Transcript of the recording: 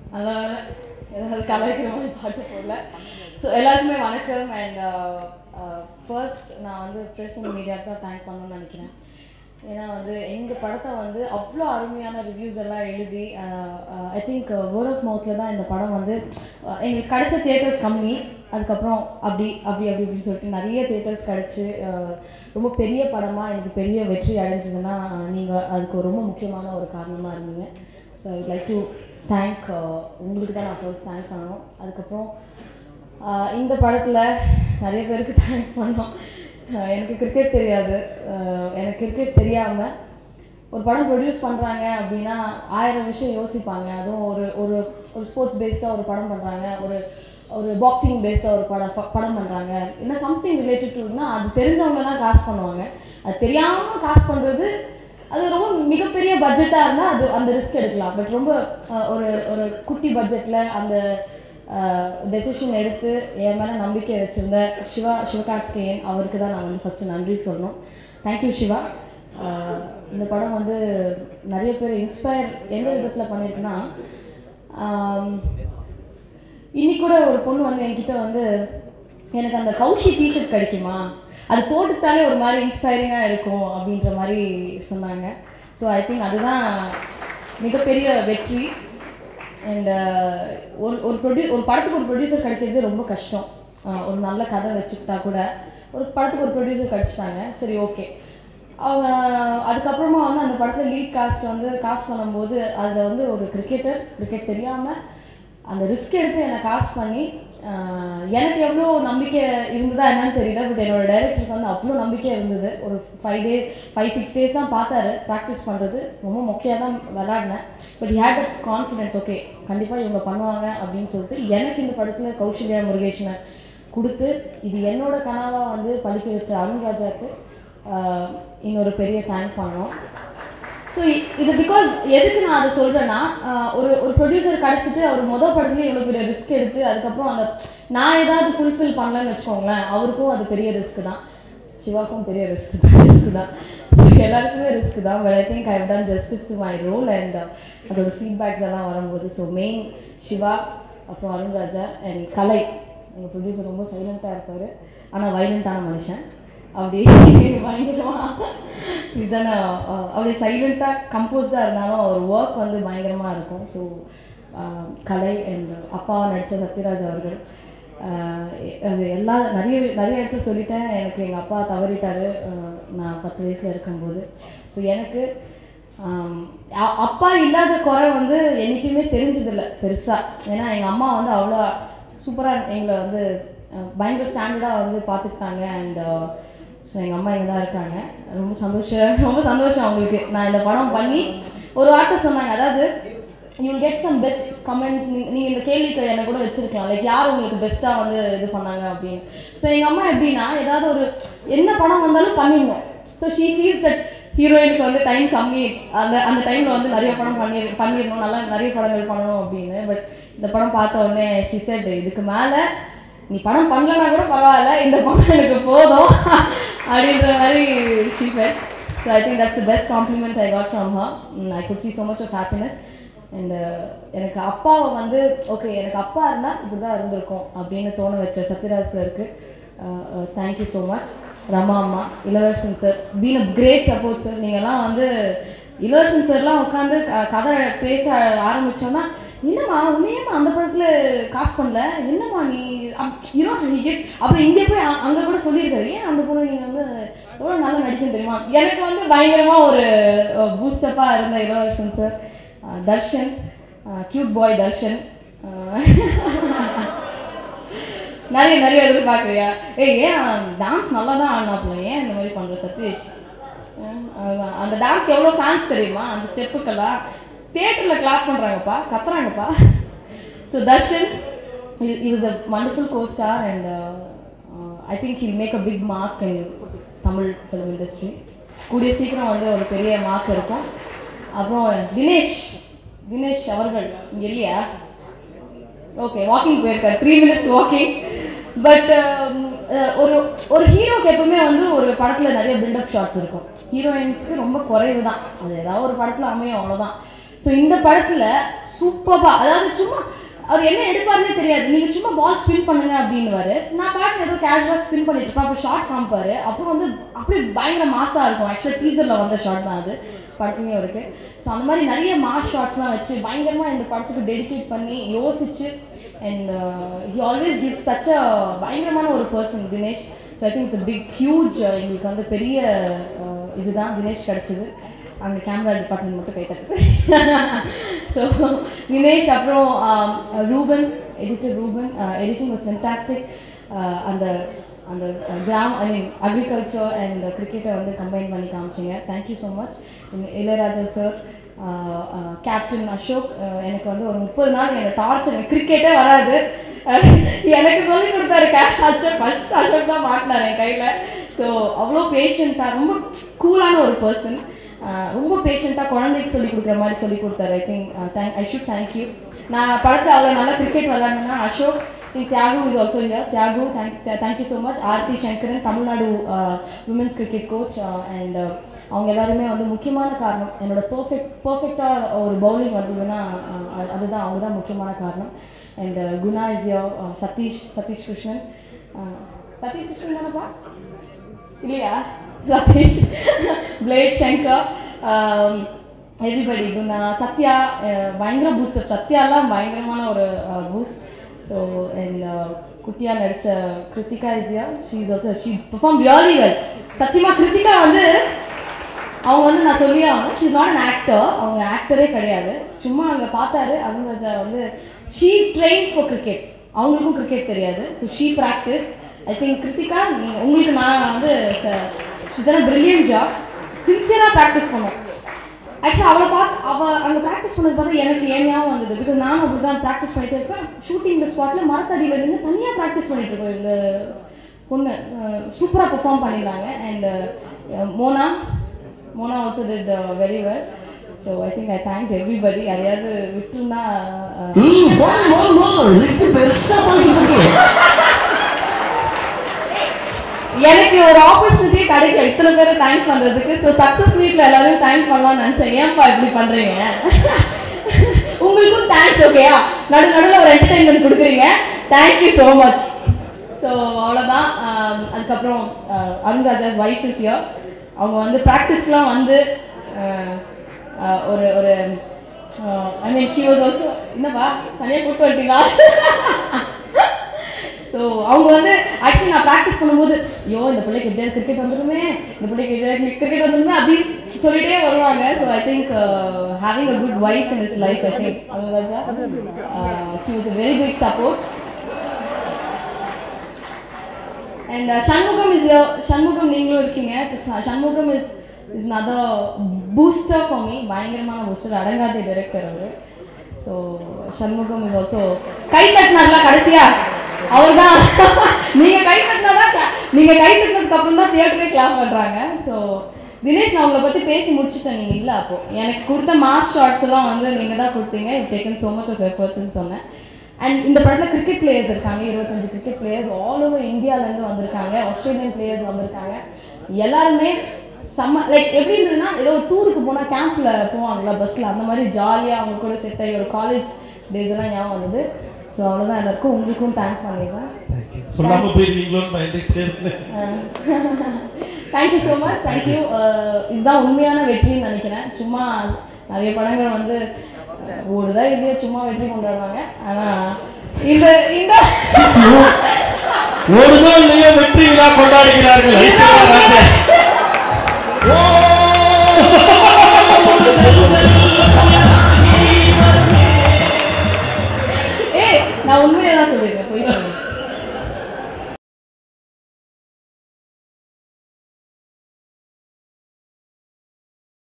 நல்ல ஏதாவது கலாய்க்கிற மாதிரி பாட்டு போடல. ஸோ எல்லாருக்குமே வணக்கம் அண்ட் ஃபர்ஸ்ட் uh, uh, நான் வந்து ப்ரெஸ் அண்ட் மீடியாவுக்கு தான் தேங்க் பண்ணணும்னு நினைக்கிறேன். ஏன்னா வந்து எங்கள் படத்தை வந்து அவ்வளோ அருமையான ரிவ்யூஸ் எல்லாம் எழுதி ஐ திங்க் வேர்ட் ஆஃப் மவுத்தில் தான் இந்த படம் வந்து uh, எங்களுக்கு கிடைச்ச தியேட்டர்ஸ் கம்மி. அதுக்கப்புறம் அப்படி அப்படி அப்படி அப்படின்னு சொல்லிட்டு நிறைய தியேட்டர்ஸ் கிடச்சி ரொம்ப பெரிய படமாக எனக்கு பெரிய வெற்றி அடைஞ்சதுன்னா நீங்கள் அதுக்கு ரொம்ப முக்கியமான ஒரு காரணமாக இருந்தீங்க. So I like to thank uh, உங்களுக்கு தான் நான் ஃபர்ஸ்ட் தேங்க் பண்ணணும். அதுக்கப்புறம் uh, இந்த படத்தில் நிறைய பேருக்கு தேங்க் பண்ணோம். Uh, எனக்கு கிரிக்கெட் தெரியாது. எனக்கு கிரிக்கெட் தெரியாமல் ஒரு படம் ப்ரொடியூஸ் பண்ணுறாங்க அப்படின்னா ஆயிரம் விஷயம் யோசிப்பாங்க. அதுவும் ஒரு ஒரு ஒரு ஸ்போர்ட்ஸ் பேஸ்டாக ஒரு படம் பண்ணுறாங்க ஒரு ஒரு பாக்ஸிங் பேஸ்டாக ஒரு படம் படம் பண்ணுறாங்க இல்லை சம்திங் ரிலேட்டட் டுனா அது தெரிஞ்சவங்க தான் காசு பண்ணுவாங்க. அது தெரியாமல் காசு பண்ணுறது அது ரொம்ப மிகப்பெரிய பட்ஜெட்டாக இருந்தால் அது அந்த ரிஸ்க் எடுக்கலாம். பட் ரொம்ப ஒரு ஒரு குட்டி பட்ஜெட்டில் அந்த டெசிஷன் எடுத்து என் மேலே நம்பிக்கை வச்சுருந்த சிவா சிவகார்த்திகேயன் அவருக்கு தான் நான் வந்து ஃபஸ்ட்டு நன்றி சொல்லணும். Thank you Siva. இந்த படம் வந்து நிறைய பேர் இன்ஸ்பயர் எந்த விதத்தில் பண்ணியிருக்குன்னா இன்னி கூட ஒரு பொண்ணு வந்து என்கிட்ட வந்து எனக்கு அந்த கௌஷி டிஷர்ட் கிடைக்குமா? அது போட்டுக்கிட்டாலே ஒரு மாதிரி இன்ஸ்பைரிங்காக இருக்கும் அப்படின்ற மாதிரி சொன்னாங்க. ஸோ ஐ திங்க் அதுதான் மிகப்பெரிய வெற்றி. அண்ட் ஒரு ஒரு ப்ரொடியூ ஒரு படத்துக்கு ஒரு ப்ரொடியூசர் கிடைக்கிறது ரொம்ப கஷ்டம். ஒரு நல்ல கதை வச்சுக்கிட்டா கூட ஒரு படத்துக்கு ஒரு ப்ரொடியூசர் கிடச்சிட்டாங்க. சரி ஓகே அவங்க அதுக்கப்புறமா வந்து அந்த படத்தில் லீட் காஸ்ட் வந்து காஸ்ட் பண்ணும்போது அதில் வந்து ஒரு கிரிக்கெட்டர் கிரிக்கெட் தெரியாமல் அந்த ரிஸ்க் எடுத்து என்னை காஸ்ட் பண்ணி எனக்கு எவ்வளோ நம்பிக்கை இருந்ததா என்னன்னு தெரியல பட் என்னோட டைரக்டருக்கு வந்து அவ்வளோ நம்பிக்கை இருந்தது. ஒரு five day five six days தான் பார்த்தாரு ப்ராக்டிஸ் பண்ணுறது ரொம்ப முக்கியம் தான் விளாடினேன் but had a confidence okay கண்டிப்பாக இவங்க பண்ணுவாங்க அப்படின்னு சொல்லிட்டு எனக்கு இந்த படத்தில் கௌசல்யா முருகேஷனை கொடுத்து இது என்னோட கனவாக வந்து படிக்க வச்ச அருண்ராஜாவுக்கு இன்னொரு பெரிய தேங்க் பண்ணோம். ஸோ இது பிகாஸ் எதுக்கு நான் அதை சொல்கிறேன்னா ஒரு ஒரு ப்ரொடியூசர் கிடச்சிட்டு அவர் மொதல் படத்துலேயே இவ்வளோ பெரிய ரிஸ்க் எடுத்து அதுக்கப்புறம் அந்த நான் ஏதாவது ஃபுல்ஃபில் பண்ணலன்னு வச்சுக்கோங்களேன் அவருக்கும் அது பெரிய ரிஸ்க் தான். சிவாக்கும் பெரிய ரிஸ்க் ரிஸ்க் தான். ஸோ எல்லாருக்குமே ரிஸ்க் தான். But I think I done justice to my role and அதோட ஃபீட்பேக்ஸ் எல்லாம் வரும்போது. ஸோ மெயின் சிவா அப்புறம் அருண்ராஜா அண்ட் கலை. எங்கள் ப்ரொடியூசர் ரொம்ப சைலண்ட்டாக இருப்பார். ஆனால் வைலண்ட்டான மனுஷன். அப்படி வாங்கிடுவான் நிசான அவருடைய சைலண்ட்டாக கம்போஸ்டாக இருந்தாலும் அவர் ஒர்க் வந்து பயங்கரமாக இருக்கும். ஸோ கலை அண்ட் அப்பாவை நடித்த சத்யராஜ் அவர்கள் அது எல்லா நிறைய நிறைய இடத்துல சொல்லிட்டேன். எனக்கு எங்கள் அப்பா தவறிட்டாரு. நான் பத்து வயசில் இருக்கும்போது. ஸோ எனக்கு அப்பா இல்லாத குறை வந்து என்றைக்குமே தெரிஞ்சதில்லை பெருசாக ஏன்னா எங்கள் அம்மா வந்து அவ்வளோ சூப்பராக எங்களை வந்து பயங்கர ஸ்டாண்டர்டாக வந்து பார்த்துக்கிட்டாங்க. அண்ட் ஸோ எங்கள் அம்மா இங்கே தான் இருக்காங்க. ரொம்ப சந்தோஷம் ரொம்ப சந்தோஷம் அவங்களுக்கு. நான் இந்த படம் பண்ணி ஒரு வார்த்தை சொன்னாங்க. அதாவது you get some best comments நீங்கள் இந்த கேள்விக்கு என்ன கூட வச்சிருக்கலாம். லைக் யார் உங்களுக்கு பெஸ்ட்டாக வந்து இது பண்ணாங்க அப்படின்னு. ஸோ எங்கள் அம்மா எப்படின்னா ஏதாவது ஒரு என்ன படம் வந்தாலும் பண்ணிடணும் ஸோ ஷீ ஃபீல்ஸ் தட் ஹீரோயினுக்கு வந்து டைம் கம்மி. அந்த அந்த டைமில் வந்து நிறைய படம் பண்ணி பண்ணிடணும். நல்லா நிறைய படங்கள் பண்ணணும் அப்படின்னு. பட் இந்த படம் பார்த்த உடனே ஷி செட் இதுக்கு மேலே நீ படம் பண்ணலனா கூட பரவாயில்ல. இந்த படம் எனக்கு போதும். அப்படின்ற மாதிரி she fed so I think that's the best compliment I got from her I could see so much of happiness and எனக்கு அப்பாவை வந்து ஓகே எனக்கு அப்பா இருந்தால் இப்படி தான் இருந்திருக்கும் அப்படின்னு தோண வச்ச Sathyaraj சருக்கு thank you so much Rama அம்மா Ilavarasan sir been a great support sir நீங்கள்லாம் வந்து இளவரசன் சார்லாம் உட்காந்து கதை பேச ஆரம்பிச்சோன்னா என்னம்மா உன்னையம்மா அந்த படத்தில் காசு பண்ணல? என்னம்மா நீ யூனோ அப்புறம் இங்கே போய் அங்கே கூட சொல்லியிருக்காரு. ஏன் அந்த பொண்ணு நீங்கள் வந்து எவ்வளோ நல்லா நடிக்கும் தெரியுமா? எனக்கு வந்து பயங்கரமாக ஒரு பூஸ்டப்பாக இருந்த Ilavarasan sir Darshan. Cute boy Darshan. நிறைய நிறைய நிறைய எதிர்பார்க்குறியா ஏய் ஏன் டான்ஸ் நல்லா தான் ஆடினாப்புல? ஏன் இந்த மாதிரி பண்ணுற சத்யேஷ் அதுதான் அந்த டான்ஸ் எவ்வளோ ஃபேன்ஸ் தெரியுமா? அந்த ஸ்டெப்புக்கெல்லாம் தியேட்டரில் கிளாப் பண்ணுறாங்கப்பா கத்துறாங்கப்பா. So Darshan he was a wonderful co-star and uh, uh, I think he'll make a big mark in Tamil film industry கூடிய சீக்கிரம் வந்து ஒரு பெரிய மார்க் இருக்கும். அப்புறம் தினேஷ் தினேஷ் அவர்கள் இங்கே இல்லையா? ஓகே வாக்கிங் போயிருக்கார். த்ரீ மினிட்ஸ் வாக்கிங் பட் ஒரு ஒரு ஹீரோக்கு எப்பவுமே வந்து ஒரு படத்தில் நிறைய பில்டப் ஷாட்ஸ் இருக்கும். ஹீரோயின்ஸ்க்கு ரொம்ப குறைவு தான் அது ஏதாவது ஒரு படத்தில் அமையும் அவ்வளோதான் ஸோ இந்த படத்தில் சூப்பராக அதாவது சும்மா அவர் என்ன எடுப்பாருன்னே தெரியாது. நீங்கள் சும்மா பால் ஸ்பின் பண்ணுங்க அப்படின்னுவாரு. நான் பாட்டு ஏதோ கேஷுவலாக ஸ்பின் பண்ணிட்டு இருப்பேன். அப்புறம் ஷார்ட் காமிப்பாரு. அப்புறம் வந்து அப்படியே பயங்கர மாசாக இருக்கும். ஆக்சுவலாக டீசரில் வந்த ஷார்ட் தான் அது. படத்துலேயும் இருக்கு. ஸோ அந்த மாதிரி நிறைய மாஸ் ஷார்ட்ஸ்லாம் வச்சு பயங்கரமாக இந்த படத்துக்கு டெடிகேட் பண்ணி யோசிச்சு and he always give such a பயங்கரமான ஒரு person Dinesh so I think it's big huge எங்களுக்கு வந்து பெரிய uh, இதுதான். தினேஷ் கிடச்சிது. அந்த கேமரா டிபார்ட்மெண்ட் மட்டும் கை தட்டுது. ஸோ நினேஷ் அப்புறம் Ruban editor Ruban editing was fantastic அந்த அந்த கிராம் ஐ மீன் அக்ரிகல்ச்சர் அண்ட் கிரிக்கெட்டை வந்து கம்பைன் பண்ணி காமிச்சிங்க. Thank you so much Ilaiyaraaja sir captain Ashok எனக்கு வந்து ஒரு முப்பது நாள் எனக்கு டார்ச்சர் கிரிக்கெட்டே வராது. எனக்கு சொல்லி கொடுத்தாரு கே அசோக் ஃபர்ஸ்ட் அசோக் தான் மாட்டினார் என் கையில். ஸோ அவ்வளோ பேஷண்ட்டாக ரொம்ப கூலான ஒரு பர்சன் ரொம்ப பேஷண்ட்டாக குழந்தைக்கு சொல்லி கொடுக்குற மாதிரி சொல்லி கொடுத்தாரு. I think thank I should thank you நான் படத்தில் அவ்வளோ நல்லா கிரிக்கெட் விளாட்ணுன்னா அசோக் தியாகு இஸ் ஆல்சோ இங்க Thiyagu thank thank you so much Aarthi Sankaran Tamil Nadu women's cricket coach and அவங்க எல்லாருமே வந்து முக்கியமான காரணம். என்னோட பர்ஃபெக்ட் பர்ஃபெக்டாக ஒரு பவுலிங் வந்ததுன்னா அது- அதுதான் அவங்க தான் முக்கியமான காரணம். அண்ட் குணா இஸ் யோ சதீஷ் சதீஷ் கிருஷ்ணன். சதீஷ் கிருஷ்ணன் தானப்பா? இல்லையா? சதீஷ் பிளேட் சங்கர் எவ்ரிபடி குணா சத்யா பயங்கர பூஸ்டர் சத்யாலாம் பயங்கரமான ஒரு பூஸ்ட் ஸோ அண்ட் குட்டியா நடிச்ச Kiruthika இஸ்யா she is also she perform really well சத்தியமாக கிருத்திகா வந்து அவங்க வந்து நான் சொல்லியே ஆகணும் ஷீ நாட் அன் ஆக்டர் அவங்க ஆக்டரே கிடையாது. சும்மா அங்கே பார்த்தாரு. அருண் ராஜா வந்து ஷீ ட்ரெயின் ஃபார் கிரிக்கெட் அவங்களுக்கும் கிரிக்கெட் தெரியாது. So she practice I think Krithika நீங்கள் உங்களுக்கு நான் வந்து ஷிஸ் பிரில்லியன் ஜாப் சின்சியராக ப்ராக்டிஸ் பண்ணோம். ஆக்சுவலி அவளை பார்த்து அவள் அங்கே ப்ராக்டிஸ் பண்ணது பார்த்து எனக்கு ஞாபகம் வந்தது? பிகாஸ் நானும் அப்படி தான் ப்ராக்டிஸ் பண்ணிட்டே இருப்பேன். ஷூட்டிங் ஸ்பாட்டில் மரத்தடியில் நின்று தனியாக ப்ராக்டிஸ் பண்ணிட்டு இருக்கோம். இந்த பொண்ணு சூப்பராக பெர்ஃபார்ம் பண்ணியிருந்தாங்க. And Mona Mona also did very well so I think I thank everybody யாரையாவது இருக்கு. எனக்கு ஒரு ஆப்பர்ச்சுனிட்டி கிடைக்கல இத்தனை பேரை தேங்க் பண்றதுக்கு? ஸோ சக்ஸஸ் வீட்டில் எல்லாரையும் தேங்க் பண்ணலாம்னு நினச்சேன். ஏன்ப்பா இப்படி பண்றீங்க? உங்களுக்கும் தேங்க்ஸ் ஓகேயா நடு நடுவில் ஒரு என்டர்டைன்மெண்ட் கொடுக்குறீங்க. தேங்க்யூ ஸோ மச் ஸோ அவ்வளோதான் அதுக்கப்புறம் அஹ், ஒய்ஃப் இஸ் இயர் அவங்க வந்து ப்ராக்டிஸ்லாம் வந்து uh, uh, ஒரு ஒரு I mean she was also என்னப்பா? தனியாக கூப்பிட்டு வந்துட்டீங்களா? ஸோ அவங்க வந்து ஆக்சுவலி நான் ப்ராக்டிஸ் பண்ணும்போது ஐயோ இந்த பிள்ளைக்கு எப்படியாவது கிரிக்கெட் வந்துடுமே இந்த பிள்ளைக்கு எப்படியாவது கிரிக்கெட் வந்துடுமே அப்படின்னு சொல்லிட்டே வருவாங்க. So I think having a good wife in is life I think Anuraja she was a very big support and Shanmugam is Shanmugam நீங்களும் இருக்கீங்க. Shanmugam is is நத booster for me பயங்கரமான பூஸ்டர் அடங்காத டைரக்டர் அவர். So Shanmugam is also கை தட்டினார்ல கடைசியாக அவ்வளோதான் நீங்கள் நீங்க கை தட்டினாதான் cla- நீங்க கை தட்டினதுக்கு அப்புறம் தான் தியேட்டரே கிளாப் பண்றாங்க. ஸோ தினேஷ் நான் உங்களை பத்தி பேசி முடிச்சுட்டேன். நீங்க இல்ல அப்போ. எனக்கு கொடுத்த மாஸ் ஷார்ட்ஸ் எல்லாம் வந்து நீங்க தான் கொடுத்தீங்க. It taken so much of எஃபர்ட்ஸ்னு சொன்னேன். அண்ட் இந்த படத்தில் கிரிக்கெட் பிளேயர்ஸ் இருக்காங்க. இருபத்தஞ்சு கிரிக்கெட் பிளேயர்ஸ் ஆல் ஓவர் இந்தியாவிலேருந்து வந்திருக்காங்க. ஆஸ்திரேலியன் பிளேயர்ஸ் வந்திருக்காங்க. எல்லாருமே செம்ம லைக் எப்படி இருந்ததுன்னா ஏதோ ஒரு டூருக்கு போனால் கேம்பில் போவாங்களா பஸ்ஸில் அந்த மாதிரி ஜாலியாக அவங்க கூட செட் ஆகி ஒரு காலேஜ் டேஸ் எல்லாம் ஞாபகம் வந்தது. ஸோ அவ்வளோதான் எல்லாருக்கும் உங்களுக்கும் தேங்க் பண்ணிடுறேன் சொல்லாம போயிருவீங்களோன்னு பயந்துட்டே இருந்தேன் தேங்க்யூ ஸோ மச் தேங்க்யூ இதுதான் உண்மையான வெற்றின்னு நினைக்கிறேன். சும்மா நிறைய படங்கள் வந்து ஓடுதா இல்லையோ சும்மா வெற்றி கொண்டாடுவாங்க. ஆனால் இந்த இந்த ஓடுதோ இல்லையோ வெற்றி விழா கொண்டாடுகிறார்கள்.